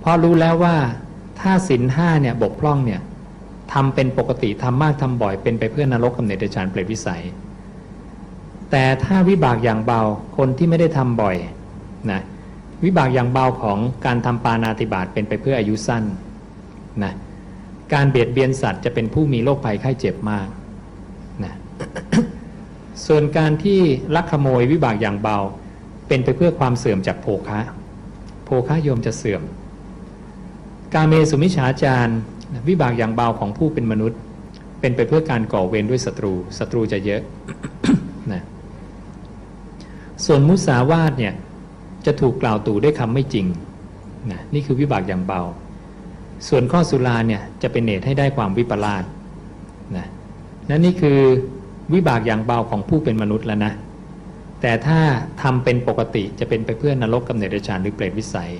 เพราะรู้แล้วว่าถ้าศีลห้าเนี่ยบกพร่องเนี่ยทำเป็นปกติทำมากทำบ่อยเป็นไปเพื่อนรกกำเนิดเดชานเปรตวิสัย แต่ถ้าวิบากอย่างเบาคนที่ไม่ได้ทำบ่อยนะวิบากอย่างเบาของการทำปานาติบาตเป็นไปเพื่ออายุสั้นนะการเบียดเบียนสัตว์จะเป็นผู้มีโรคภัยไข้เจ็บมากนะส่วนการที่ลักขโมยวิบากอย่างเบา เป็นไปเพื่อความเสื่อมจากโภคะ โภคะโยมจะเสื่อม การเมสุมิชฌาจารวิบากอย่างเบาของผู้เป็นมนุษย์ เป็นไปเพื่อการก่อเวรด้วยศัตรูศัตรูจะเยอะนะส่วนมุสาวาทเนี่ยจะถูกกล่าวตู่ด้วยคำไม่จริงนะนี่คือวิบากอย่างเบา ส่วนข้อสุราเนี่ยจะเป็นเหตุให้ได้ความวิปลาสนะนั่นนี่คือวิบากอย่างเบาของผู้เป็นมนุษย์แล้วนะแต่ถ้าทำเป็นปกติจะเป็นไปเพื่อนรกกำเนิดเดชานหรือเปรตวิสัย